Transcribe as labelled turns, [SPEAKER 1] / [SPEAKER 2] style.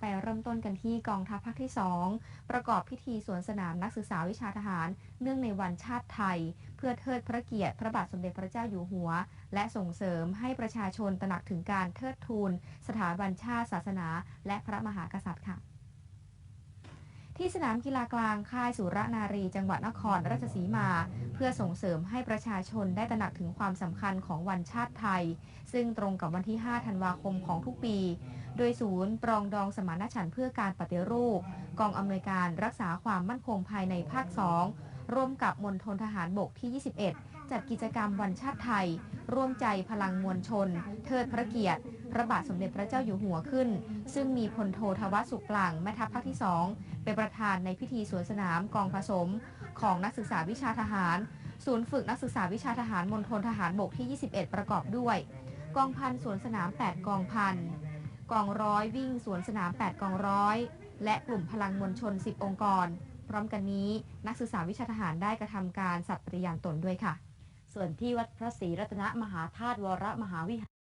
[SPEAKER 1] ไปเริ่มต้นกันที่กองทัพภาคที่ 2 ประกอบพิธีสวนสนามนักศึกษาวิชาทหาร เนื่องในวันชาติไทย เพื่อเทิดพระเกียรติพระบาทสมเด็จพระเจ้าอยู่หัว และส่งเสริมให้ประชาชนตระหนักถึงการเทิดทูน สถาบันชาติศาสนา และพระมหากษัตริย์ค่ะ ที่สนามกีฬากลางค่ายสุรนารี จังหวัดนครราชสีมา เพื่อส่งเสริมให้ประชาชนได้ตระหนักถึงความสำคัญของวันชาติไทย ซึ่งตรงกับวันที่ 5 ธันวาคมของทุกปี โดยศูนย์ปรองดองสมานฉันท์เพื่อการปฏิรูป กองอำนวยการรักษาความมั่นคงภายในภาค 2 ร่วมกับมณฑลทหารบกที่ 21 จัดกิจกรรมวันชาติไทย ร่วมใจพลังมวลชน เทิดพระเกียรติ พระบาทสมเด็จพระเจ้าอยู่หัวขึ้น ซึ่งมีพลโททวสุขกลางแม่ทัพภาคที่ 2 เป็นประธานในพิธีสวนสนามกองผสม ของนักศึกษาวิชาทหาร ศูนย์ฝึกนักศึกษาวิชาทหารมณฑลทหารบกที่ 21 ประกอบด้วย กองพันสวนสนาม 8 กองพันกองร้อยวิ่งสวนสนาม 8 กองร้อยและกลุ่มพลังมวลชน 10 องค์กร พร้อมกันนี้ นักศึกษาวิชาทหารได้กระทำการสัตย์ปฏิญาณตนด้วยค่ะ
[SPEAKER 2] ส่วนที่วัดพระศรีรัตนมหาธาตุวรมหาวิหาร